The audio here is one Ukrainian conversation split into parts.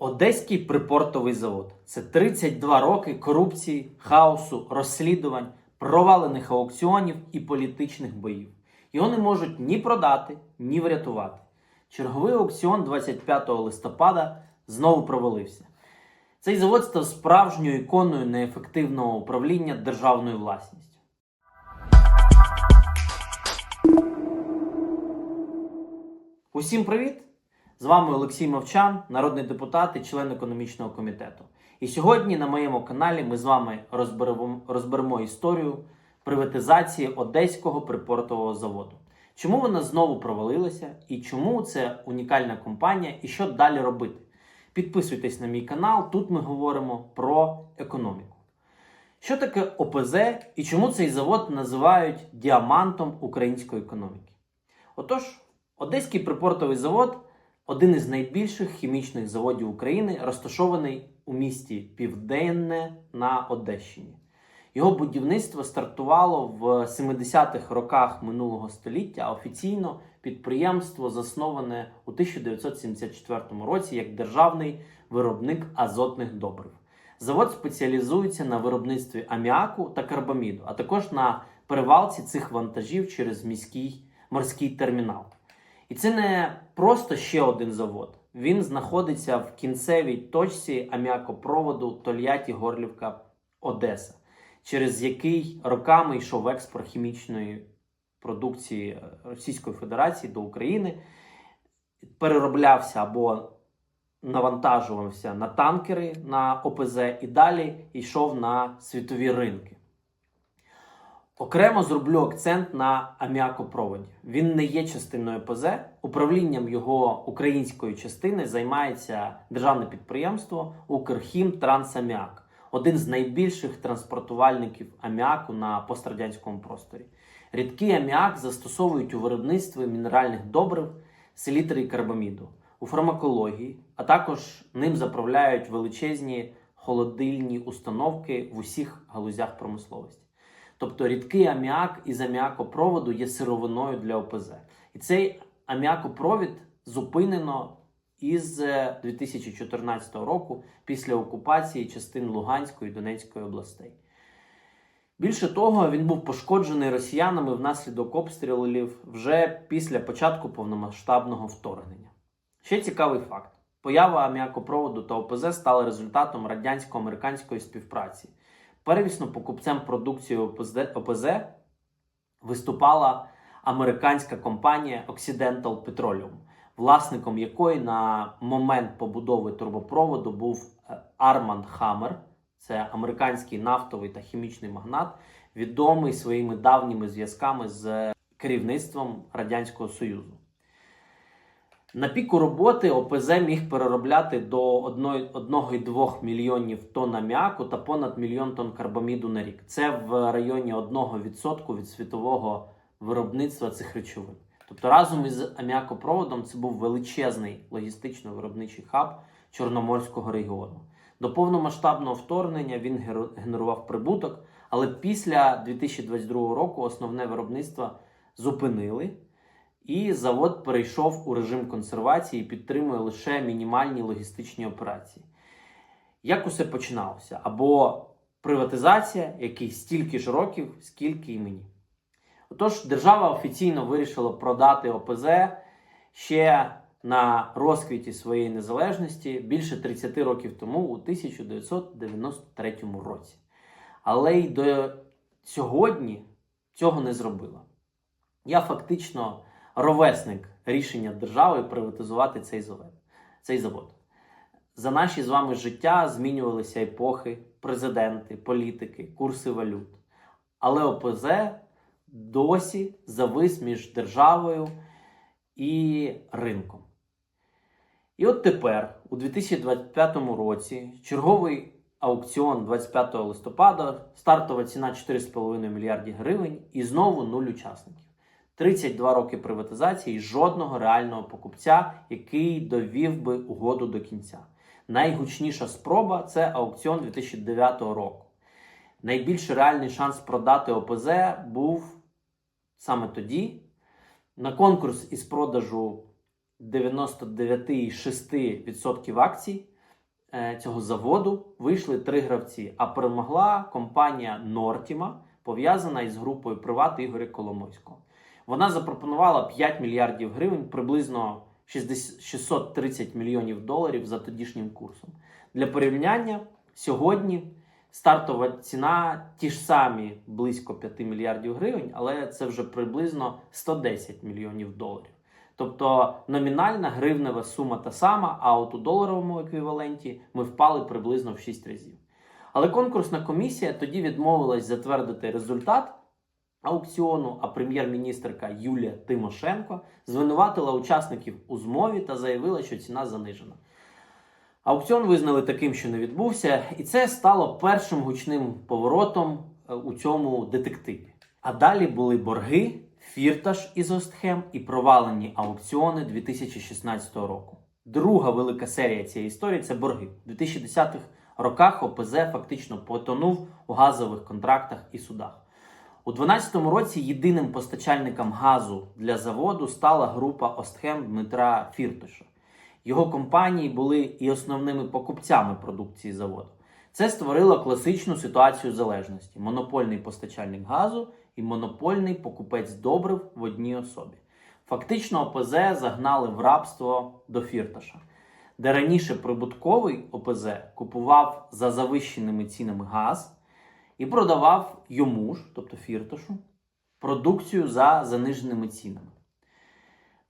Одеський припортовий завод це 32 роки корупції, хаосу, розслідувань, провалених аукціонів і політичних боїв. Його не можуть ні продати, ні врятувати. Черговий аукціон 25 листопада знову провалився. Цей завод став справжньою іконою неефективного управління державною власністю. Усім привіт! З вами Олексій Мовчан, народний депутат і член економічного комітету. І сьогодні на моєму каналі ми з вами розберемо, розберемо історію приватизації Одеського припортового заводу. Чому вона знову провалилася і чому це унікальна компанія, і що далі робити? Підписуйтесь на мій канал, тут ми говоримо про економіку. Що таке ОПЗ і чому цей завод називають діамантом української економіки? Отож, Одеський припортовий завод один із найбільших хімічних заводів України, розташований у місті Південне на Одещині. Його будівництво стартувало в 70-х роках минулого століття, а офіційно підприємство засноване у 1974 році як державний виробник азотних добрив. Завод спеціалізується на виробництві аміаку та карбаміду, а також на перевалці цих вантажів через міський морський термінал. І це не просто ще один завод. Він знаходиться в кінцевій точці аміакопроводу Тольятті Горлівка Одеса, через який роками йшов експорт хімічної продукції Російської Федерації до України, перероблявся або навантажувався на танкери на ОПЗ і далі йшов на світові ринки. Окремо зроблю акцент на аміакопроводі. Він не є частиною ПЗ. Управлінням його української частини займається державне підприємство Укрхім Трансаміак, один з найбільших транспортувальників аміаку на пострадянському просторі. Рідкий аміак застосовують у виробництві мінеральних добрив, селітри і карбаміду, у фармакології, а також ним заправляють величезні холодильні установки в усіх галузях промисловості. Тобто рідкий аміак із аміакопроводу є сировиною для ОПЗ. І цей аміакопровід зупинено із 2014 року після окупації частин Луганської і Донецької областей. Більше того, він був пошкоджений росіянами внаслідок обстрілів вже після початку повномасштабного вторгнення. Ще цікавий факт: поява аміакопроводу та ОПЗ стала результатом радянсько-американської співпраці. Первісно покупцем продукції ОПЗ, виступала американська компанія Occidental Petroleum, власником якої на момент побудови турбопроводу був Арманд Хаммер, це американський нафтовий та хімічний магнат, відомий своїми давніми зв'язками з керівництвом Радянського Союзу. На піку роботи ОПЗ міг переробляти до 1,2 мільйонів тонн аміаку та понад мільйон тонн карбаміду на рік. Це в районі 1% від світового виробництва цих речовин. Тобто разом із аміакопроводом це був величезний логістично-виробничий хаб Чорноморського регіону. До повномасштабного вторгнення він генерував прибуток, але після 2022 року основне виробництво зупинили. І завод перейшов у режим консервації і підтримує лише мінімальні логістичні операції. Як усе починалося? Або приватизація, який стільки ж років, скільки і мені. Отож, держава офіційно вирішила продати ОПЗ ще на розквіті своєї незалежності більше 30 років тому, у 1993 році. Але й до сьогодні цього не зробила. Я фактично ровесник рішення держави приватизувати цей завод. цей завод. За наші з вами життя змінювалися епохи, президенти, політики, курси валют. Але ОПЗ досі завис між державою і ринком. І от тепер, у 2025 році, черговий аукціон 25 листопада, стартова ціна 4,5 мільярдів гривень і знову нуль учасників. 32 роки приватизації і жодного реального покупця, який довів би угоду до кінця. Найгучніша спроба це аукціон 2009 року. Найбільш реальний шанс продати ОПЗ був саме тоді. На конкурс із продажу 99,6% акцій е, цього заводу вийшли три гравці, а перемогла компанія Нортіма, пов'язана із групою Приват Ігоря Коломойського. Вона запропонувала 5 мільярдів гривень, приблизно 630 мільйонів доларів за тодішнім курсом. Для порівняння сьогодні стартова ціна ті ж самі близько 5 мільярдів гривень, але це вже приблизно 110 мільйонів доларів. Тобто номінальна гривнева сума та сама, а от у доларовому еквіваленті ми впали приблизно в 6 разів. Але конкурсна комісія тоді відмовилась затвердити результат аукціону, а прем'єр-міністрка Юлія Тимошенко звинуватила учасників у змові та заявила, що ціна занижена. Аукціон визнали таким, що не відбувся, і це стало першим гучним поворотом е, у цьому детективі. А далі були борги, фірташ із Остхем і провалені аукціони 2016 року. Друга велика серія цієї історії це борги. У 2010-х роках ОПЗ фактично потонув у газових контрактах і судах. У 2012 році єдиним постачальником газу для заводу стала група Остхем Дмитра Фірташа. Його компанії були і основними покупцями продукції заводу. Це створило класичну ситуацію залежності: монопольний постачальник газу і монопольний покупець добрив в одній особі. Фактично, ОПЗ загнали в рабство до фірташа, де раніше прибутковий ОПЗ купував за завищеними цінами газ і продавав йому ж, тобто фірташу, продукцію за заниженими цінами.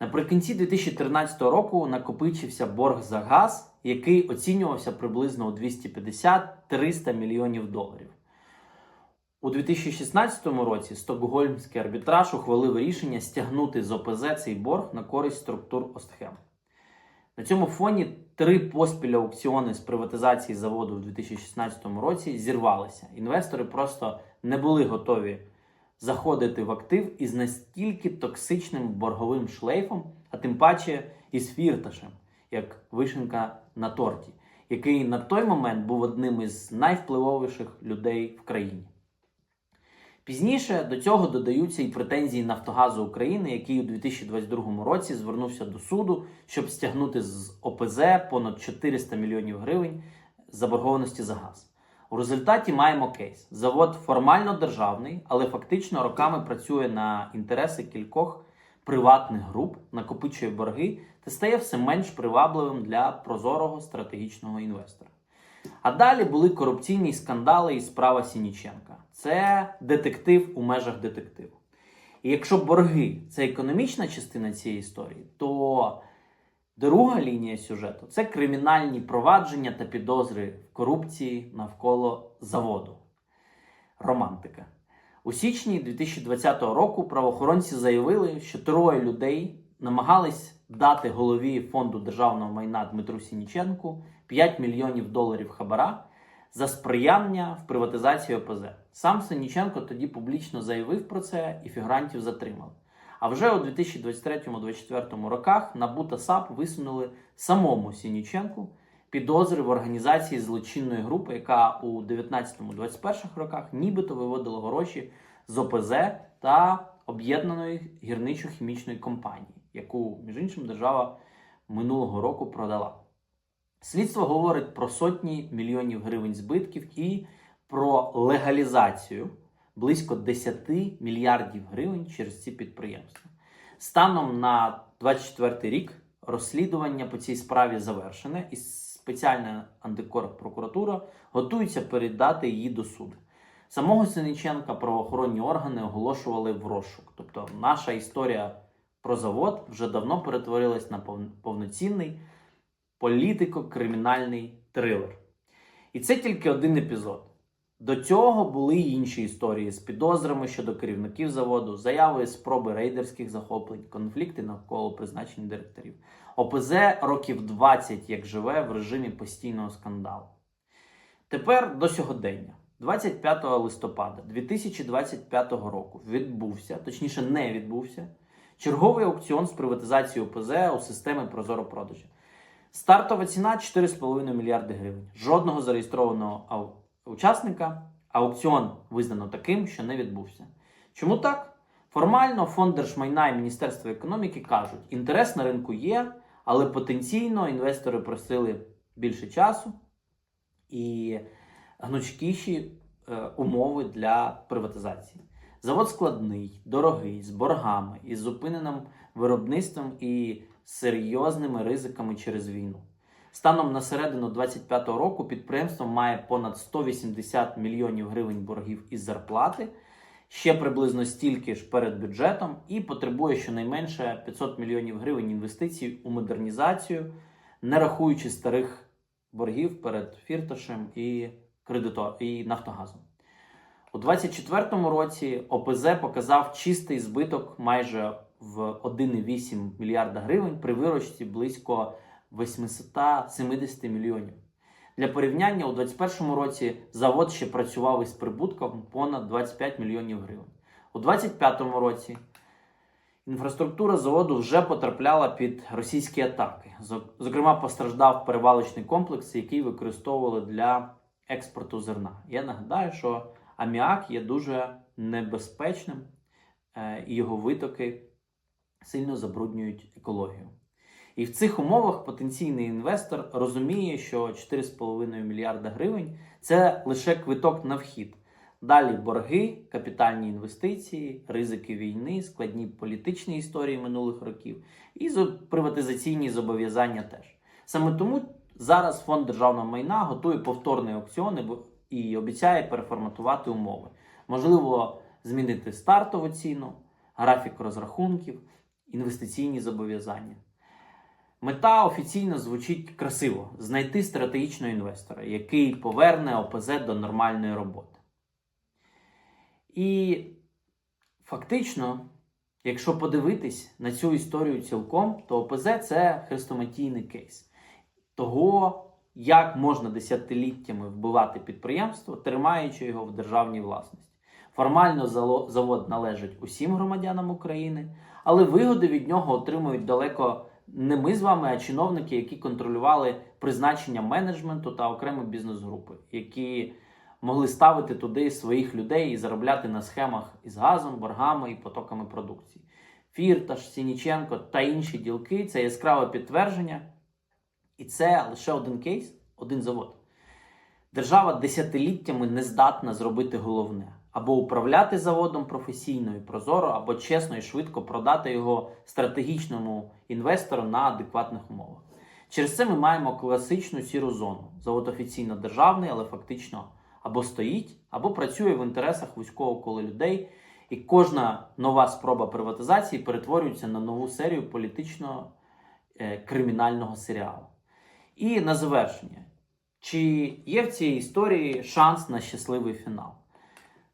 Наприкінці 2013 року накопичився борг за газ, який оцінювався приблизно у 250-300 мільйонів доларів. У 2016 році Стокгольмський арбітраж ухвалив рішення стягнути з ОПЗ цей борг на користь структур Остхем. На цьому фоні три поспіль аукціони з приватизації заводу в 2016 році зірвалися. Інвестори просто не були готові заходити в актив із настільки токсичним борговим шлейфом, а тим паче із фірташем, як вишенка на торті, який на той момент був одним із найвпливовіших людей в країні. Пізніше до цього додаються і претензії Нафтогазу України, який у 2022 році звернувся до суду, щоб стягнути з ОПЗ понад 400 мільйонів гривень заборгованості за газ. У результаті маємо кейс. Завод формально державний, але фактично роками працює на інтереси кількох приватних груп, накопичує борги та стає все менш привабливим для прозорого стратегічного інвестора. А далі були корупційні скандали і справа Сініченка. Це детектив у межах детективу. І якщо борги це економічна частина цієї історії, то друга лінія сюжету це кримінальні провадження та підозри в корупції навколо заводу. Романтика. У січні 2020 року правоохоронці заявили, що троє людей намагались дати голові фонду державного майна Дмитру Сініченку 5 мільйонів доларів хабара за сприяння в приватизації ОПЗ. Сам Синіченко тоді публічно заявив про це і фігурантів затримали. А вже у 2023-2024 роках НАБУ та САП висунули самому Сініченку підозри в організації злочинної групи, яка у 19-21 роках нібито виводила гроші з ОПЗ та об'єднаної гірничо-хімічної компанії, яку, між іншим, держава минулого року продала. Слідство говорить про сотні мільйонів гривень збитків і про легалізацію близько 10 мільярдів гривень через ці підприємства. Станом на 24 рік розслідування по цій справі завершене, і спеціальна антикорпрокуратура готується передати її до суду. Самого Синиченка правоохоронні органи оголошували в розшук. Тобто, наша історія про завод вже давно перетворилась на пов- повноцінний політико-кримінальний трилер. І це тільки один епізод. До цього були й інші історії з підозрами щодо керівників заводу, заяви спроби рейдерських захоплень, конфлікти навколо призначення директорів. ОПЗ років 20 як живе в режимі постійного скандалу. Тепер до сьогодення. 25 листопада 2025 року відбувся, точніше, не відбувся, черговий аукціон з приватизації ОПЗ у системі Прозоро продажі. Стартова ціна 4,5 мільярди гривень. Жодного зареєстрованого ау- учасника. Аукціон визнано таким, що не відбувся. Чому так? Формально фонд держмайна і Міністерство економіки кажуть, інтерес на ринку є, але потенційно інвестори просили більше часу і гнучкіші е, умови для приватизації. Завод складний, дорогий, з боргами, із зупиненим виробництвом і серйозними ризиками через війну. Станом на середину 2025 року підприємство має понад 180 мільйонів гривень боргів із зарплати, ще приблизно стільки ж перед бюджетом, і потребує щонайменше 500 мільйонів гривень інвестицій у модернізацію, не рахуючи старих боргів перед Фірташем і кредито і Нафтогазом. У 2024 році ОПЗ показав чистий збиток майже в 1,8 мільярда гривень при виручці близько 870 мільйонів. Для порівняння у 2021 році завод ще працював із прибутком понад 25 мільйонів гривень. У 2025 році інфраструктура заводу вже потрапляла під російські атаки. Зо- Зокрема, постраждав перевалочний комплекс, який використовували для експорту зерна. Я нагадаю, що аміак є дуже небезпечним, е, і його витоки сильно забруднюють екологію. І в цих умовах потенційний інвестор розуміє, що 4,5 мільярда гривень це лише квиток на вхід. Далі борги, капітальні інвестиції, ризики війни, складні політичні історії минулих років і приватизаційні зобов'язання теж. Саме тому зараз фонд державного майна готує повторний аукціон і обіцяє переформатувати умови. Можливо, змінити стартову ціну, графік розрахунків, інвестиційні зобов'язання. Мета офіційно звучить красиво: знайти стратегічного інвестора, який поверне ОПЗ до нормальної роботи. І фактично, якщо подивитись на цю історію цілком, то ОПЗ це хрестоматійний кейс того, як можна десятиліттями вбивати підприємство, тримаючи його в державній власності. Формально завод належить усім громадянам України, але вигоди від нього отримують далеко не ми з вами, а чиновники, які контролювали призначення менеджменту та окремі бізнес-групи, які могли ставити туди своїх людей і заробляти на схемах із газом, боргами і потоками продукції. Фірташ, Сініченко та інші ділки це яскраве підтвердження. І це лише один кейс, один завод. Держава десятиліттями не здатна зробити головне або управляти заводом професійно і прозоро, або чесно і швидко продати його стратегічному інвестору на адекватних умовах. Через це ми маємо класичну сіру зону. Завод офіційно державний, але фактично або стоїть, або працює в інтересах вузького кола людей. І кожна нова спроба приватизації перетворюється на нову серію політичного е, серіалу. І на завершення, чи є в цій історії шанс на щасливий фінал?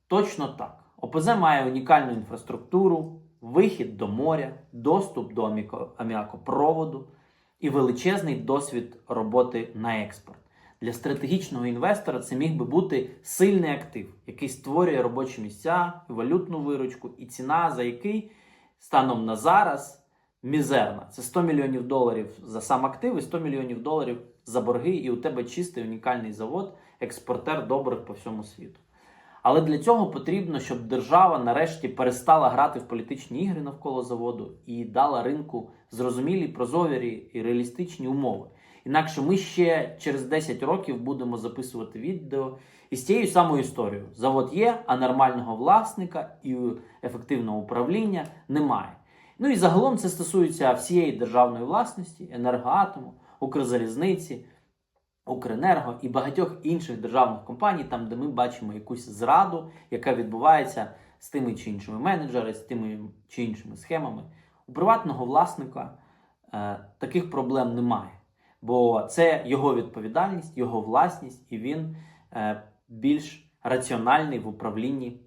Точно так. ОПЗ має унікальну інфраструктуру, вихід до моря, доступ до аміакопроводу і величезний досвід роботи на експорт. Для стратегічного інвестора це міг би бути сильний актив, який створює робочі місця, валютну виручку, і ціна за який станом на зараз мізерна. Це 100 мільйонів доларів за сам актив і 100 мільйонів доларів за борги, і у тебе чистий унікальний завод, експортер добрих по всьому світу. Але для цього потрібно, щоб держава нарешті перестала грати в політичні ігри навколо заводу і дала ринку зрозумілі, прозорі і реалістичні умови. Інакше ми ще через 10 років будемо записувати відео із тією самою історією. Завод є, а нормального власника і ефективного управління немає. Ну і загалом це стосується всієї державної власності, енергоатому, Укрзалізниці, Укренерго і багатьох інших державних компаній, там, де ми бачимо якусь зраду, яка відбувається з тими чи іншими менеджерами, з тими чи іншими схемами. У приватного власника е, таких проблем немає, бо це його відповідальність, його власність, і він е, більш раціональний в управлінні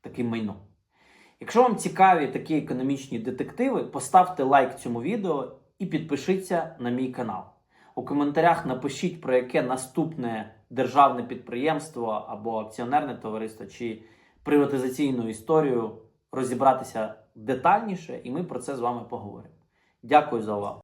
таким майном. Якщо вам цікаві такі економічні детективи, поставте лайк цьому відео і підпишіться на мій канал. У коментарях напишіть, про яке наступне державне підприємство або акціонерне товариство чи приватизаційну історію розібратися детальніше, і ми про це з вами поговоримо. Дякую за увагу.